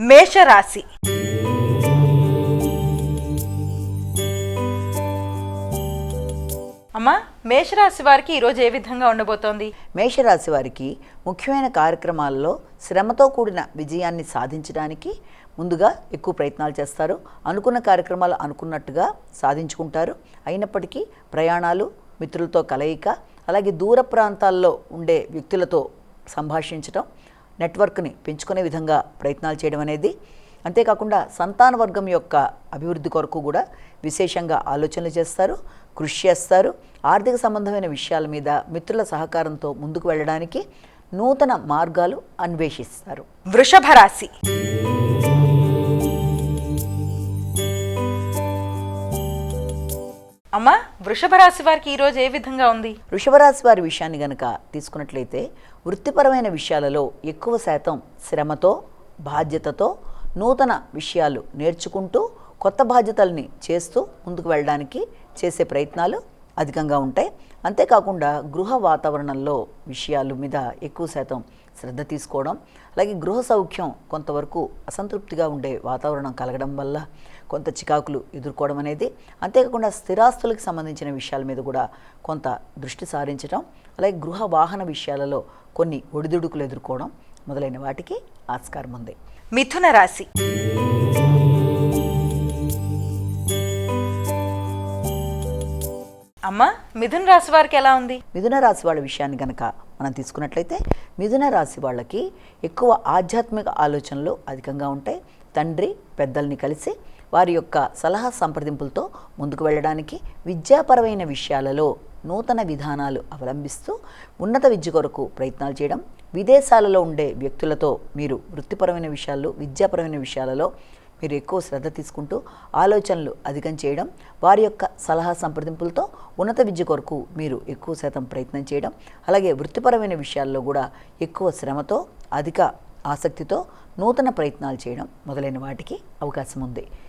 మేషరాశి. అమ్మా మేషరాశి వారికి ఈరోజు ఏ విధంగా ఉండబోతోంది? మేషరాశి వారికి ముఖ్యమైన కార్యక్రమాల్లో శ్రమతో కూడిన విజయాన్ని సాధించడానికి ముందుగా ఎక్కువ ప్రయత్నాలు చేస్తారు. అనుకున్న కార్యక్రమాలు అనుకున్నట్టుగా సాధించుకుంటారు. అయినప్పటికీ ప్రయాణాలు మిత్రులతో కలయిక అలాగే దూర ప్రాంతాల్లో ఉండే వ్యక్తులతో సంభాషించడం నెట్వర్క్ని పెంచుకునే విధంగా ప్రయత్నాలు చేయడం అనేది అంతేకాకుండా సంతాన వర్గం యొక్క అభివృద్ధి కొరకు కూడా విశేషంగా ఆలోచనలు చేస్తారు కృషి చేస్తారు. ఆర్థిక సంబంధమైన విషయాల మీద మిత్రుల సహకారంతో ముందుకు వెళ్ళడానికి నూతన మార్గాలు అన్వేషిస్తారు. వృషభ రాశి. అమ్మా వృషభ రాశి వారికి ఈరోజు ఏ విధంగా ఉంది? వృషభరాశి వారి విషయాన్ని గనక తీసుకున్నట్లయితే వృత్తిపరమైన విషయాలలో ఎక్కువ శాతం శ్రమతో బాధ్యతతో నూతన విషయాలు నేర్చుకుంటూ కొత్త బాధ్యతల్ని చేస్తూ ముందుకు వెళ్ళడానికి చేసే ప్రయత్నాలు అధికంగా ఉంటాయి. అంతేకాకుండా గృహ వాతావరణంలో విషయాల మీద ఎక్కువ శాతం శ్రద్ధ తీసుకోవడం అలాగే గృహ సౌఖ్యం కొంతవరకు అసంతృప్తిగా ఉండే వాతావరణం కలగడం వల్ల కొంత చికాకులు ఎదుర్కోవడం అనేది అంతేకాకుండా స్థిరాస్తులకు సంబంధించిన విషయాల మీద కూడా కొంత దృష్టి సారించడం అలాగే గృహ వాహన విషయాలలో కొన్ని ఒడిదుడుకులు ఎదుర్కోవడం మొదలైన వాటికి ఆస్కారం ఉంది. మిథున రాశి అమ్మా మిథున రాశి వారికి ఎలా ఉంది? మిథున రాశి వాళ్ళ విషయాన్ని కనుక మనం తీసుకున్నట్లయితే మిథున రాశి వాళ్ళకి ఎక్కువ ఆధ్యాత్మిక ఆలోచనలు అధికంగా ఉంటాయి. తండ్రి పెద్దల్ని కలిసి వారి యొక్క సలహా సంప్రదింపులతో ముందుకు వెళ్ళడానికి విద్యాపరమైన విషయాలలో నూతన విధానాలు అవలంబిస్తూ ఉన్నత విద్య కొరకు ప్రయత్నాలు చేయడం విదేశాలలో ఉండే వ్యక్తులతో మీరు వృత్తిపరమైన విషయాల్లో విద్యాపరమైన విషయాలలో మీరు ఎక్కువ శ్రద్ధ తీసుకుంటూ ఆలోచనలు అధికం చేయడం వారి యొక్క సలహా సంప్రదింపులతో ఉన్నత విద్య కొరకు మీరు ఎక్కువ శాతం ప్రయత్నం చేయడం అలాగే వృత్తిపరమైన విషయాల్లో కూడా ఎక్కువ శ్రమతో అధిక ఆసక్తితో నూతన ప్రయత్నాలు చేయడం మొదలైన వాటికి అవకాశం ఉంది.